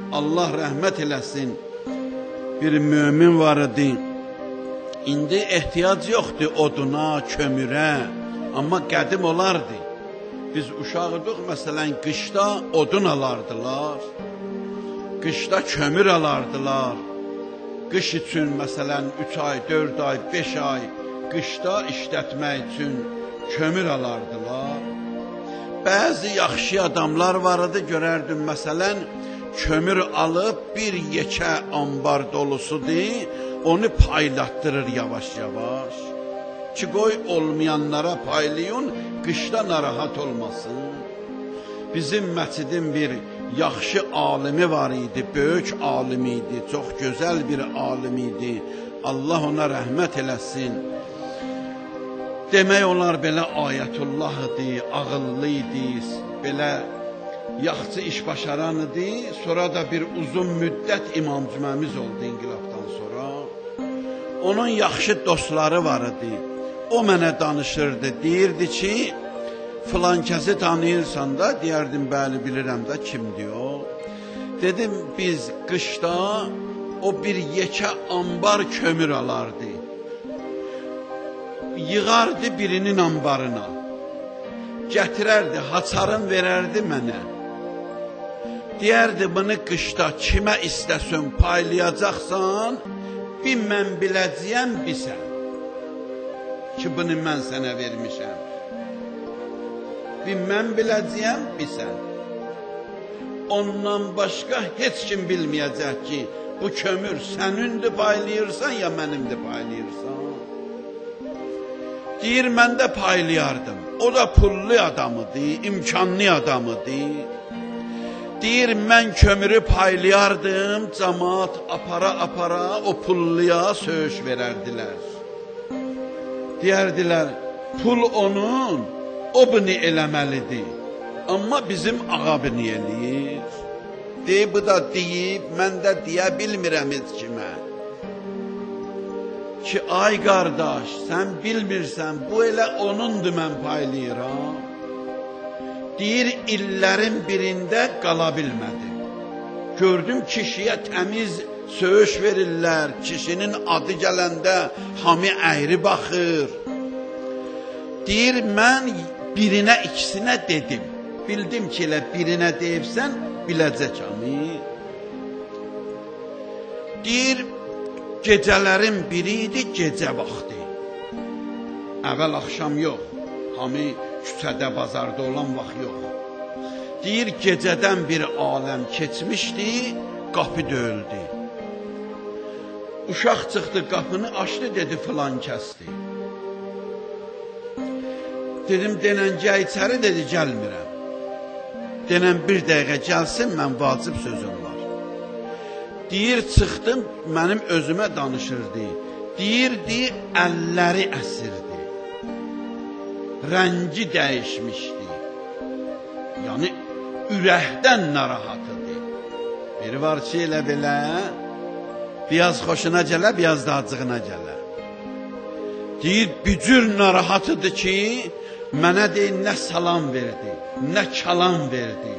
Allah rəhmət eləsin. Bir mömin var idi. İndi ehtiyac yoxdur oduna, kömürə, amma qədim olardı. Biz uşaq idik, məsələn, qışda odun alardılar. Qışda kömür alardılar. Qış üçün məsələn 3 ay, 4 ay, 5 ay qışda işlətmək üçün kömür alardılar. Bəzi yaxşı adamlar var idi, görərdim məsələn, kömür alıb bir yekə ambar dolusudur, onu paylatdırır yavaş-yavaş. Ki qoy olmayanlara paylayın, qışda narahat olmasın. Bizim məscidin bir yaxşı alimi var idi, böyük alim idi, çox gözəl bir alim idi. Allah ona rəhmət eləsin. Demək olar belə ayətullah idi, ağıllı idi, belə yaxşı iş başaran idi. Sonra da bir uzun müddət imam cüməmiz oldu inqilabdan sonra. Onun yaxşı dostları var idi. O mənə danışırdı, deyirdi ki, filan kəsi tanıyırsan da, deyərdim, bəli, bilirəm də kimdir o. Dedim, biz qışda o bir yekə ambar kömür alardı. Yığardı birinin ambarına. Gətirərdi, haçarın verərdi mənə. Deyərdi, bunu qışda kimə istəsən paylayacaqsan, bir mən biləcəyəm, bilsən. Ki, bunu mən sənə vermişəm. Bir mən biləcəyəm, bilsən. Ondan başqa heç kim bilməyəcək ki, bu kömür sənindir paylayırsan, ya mənimdir paylayırsan. Deyir, mən də paylayardım. O da pullu adamıdır, imkanlı adamıdır. Deyir, mən kömürü paylayardım, cəmaat apara-apara o pulluya söğüş verərdilər. Deyərdilər, pul onun, o bunu eləməlidir. Amma bizim ağa bunu eləyir. Deyib, bu da deyib, mən də deyə bilmirəm heç kimə. Ki, ay qardaş, sən bilmirsən, bu elə onundur mən paylayıram. Deyir, illərin birində qala bilmədim. Gördüm kişiyə təmiz söğüş verirlər, kişinin adı gələndə hami əyri baxır. Deyir, mən birinə, ikisinə dedim. Bildim ki, elə birinə deyibsən, biləcək hami. Deyir, gecələrin biri idi, gecə vaxtı. Əvvəl axşam yox, hami küçədə, bazarda olan vaxt yox. Deyir, gecədən bir aləm keçmişdi, qapı döyüldü. Uşaq çıxdı, qapını açdı, dedi, filan kəsdi. Dedim, denən gəl içəri, dedi, gəlmirəm. Denən bir dəqiqə gəlsin, mən vacib sözüm var. Deyir, çıxdım, mənim özümə danışırdı. Deyirdi, əlləri əsirdi. Rəngi dəyişmişdi. Yəni, ürəkdən narahatıdır. Biri var ki, elə belə, biraz xoşuna gələ, biraz da acığına gələ. Deyir, bücür narahatıdır ki, mənə deyir, nə salam verdi, nə kalam verdi.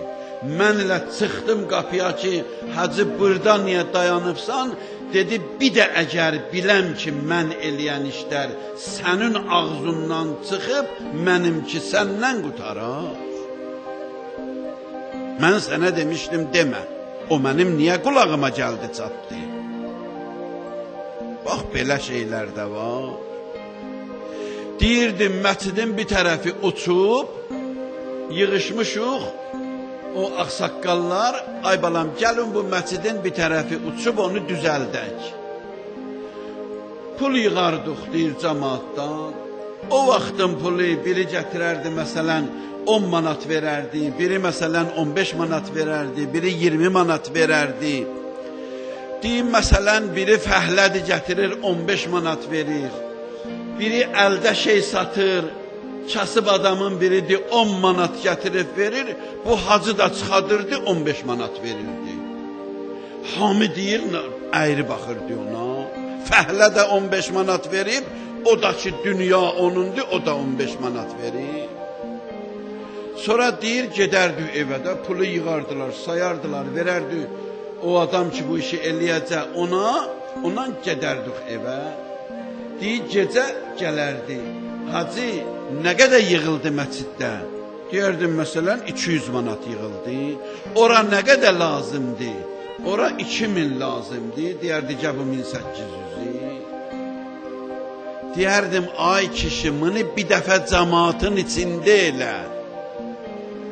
Mən elə çıxdım qapıya ki, hacı burada niyə dayanıbsan? Dedi, bir də əgər biləm ki, mən eləyən işlər sənin ağzından çıxıb, mənimki səndən qutarar. Mən sənə demişdim, demə. O mənim niyə qulağıma gəldi, çatdı? Bax, belə şeylər də var. Deyirdim, məcidin bir tərəfi uçub, yığışmışıq, o ağsaqqallar, ay balam, gəlin bu məcidin bir tərəfi uçub, onu düzəldək. Pul yığardıq, deyir cəmaatdan. O vaxtın pulu biri gətirərdi, məsələn, 10 manat verərdi, biri məsələn 15 manat verərdi, biri 20 manat verərdi. Deyim, məsələn, biri fəhlədi gətirir, 15 manat verir. Biri əldə şey satır, kasıb adamın biridir 10 manat gətirib verir, bu hacı da çıxadırdı 15 manat verirdi. Hami deyir, əyri baxırdı ona. Fəhlə də 15 manat verib, o da ki dünya onundur, o da 15 manat verir. Sonra deyir, gedərdi evə də, pulu yığardılar, sayardılar, verərdi. o adam ki bu işi eləyəcək ona, ondan gedərdik evə. Deyir, gecə gələrdi. Hacı, nə qədər yığıldı məsciddə? Deyərdim, məsələn, 200 manat yığıldı. Ora nə qədər lazımdır? Ora 2000 lazımdır. Deyərdi, gəl bu 1800-ü. Deyərdim, ay kişi, bunu bir dəfə cəmaatın içində elə.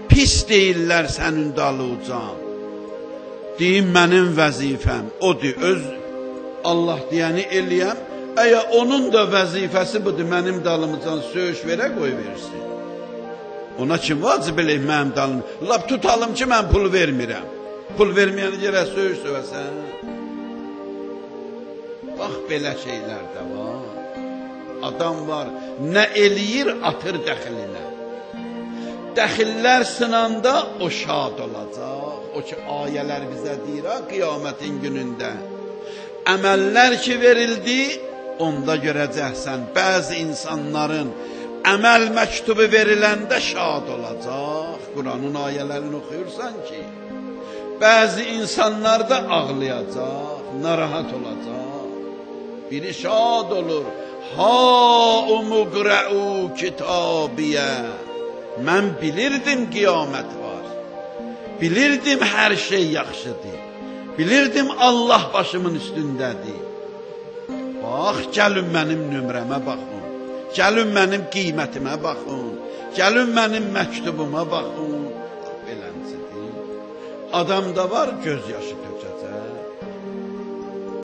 Pis deyirlər sənin dalıcan. Deyim, mənim vəzifəm odur, öz Allah deyəni eləyəm. Əgər onun da vəzifəsi budur, mənim dalımcan söyüş verə qoy versin. Ona kim vacib eləyib mənim dalım? Lap tutalım ki, mən pul vermirəm. Pul verməyəni yerə söyüş sövəsən. Bax, belə şeylər də var. Adam var, nə eləyir, atır dəxilinə. Dəxillər sınanda o şad olacaq. O ki, ayələr bizə deyir, ha, qiyamətin günündə. Əməllər ki verildi, onda görəcəksən bəzi insanların əməl məktubu veriləndə şad olacaq. Quranın ayələrini oxuyursan ki, bəzi insanlar da ağlayacaq, narahat olacaq. Biri şad olur. Ha umuqra'u kitabiyə. Mən bilirdim qiyamət var. Bilirdim hər şey yaxşıdır. Bilirdim Allah başımın üstündədir. Bax, gəlin mənim nömrəmə baxın. Gəlin mənim qiymətimə baxın. Gəlin mənim məktubuma baxın. Beləncidir. Adamda var göz yaşı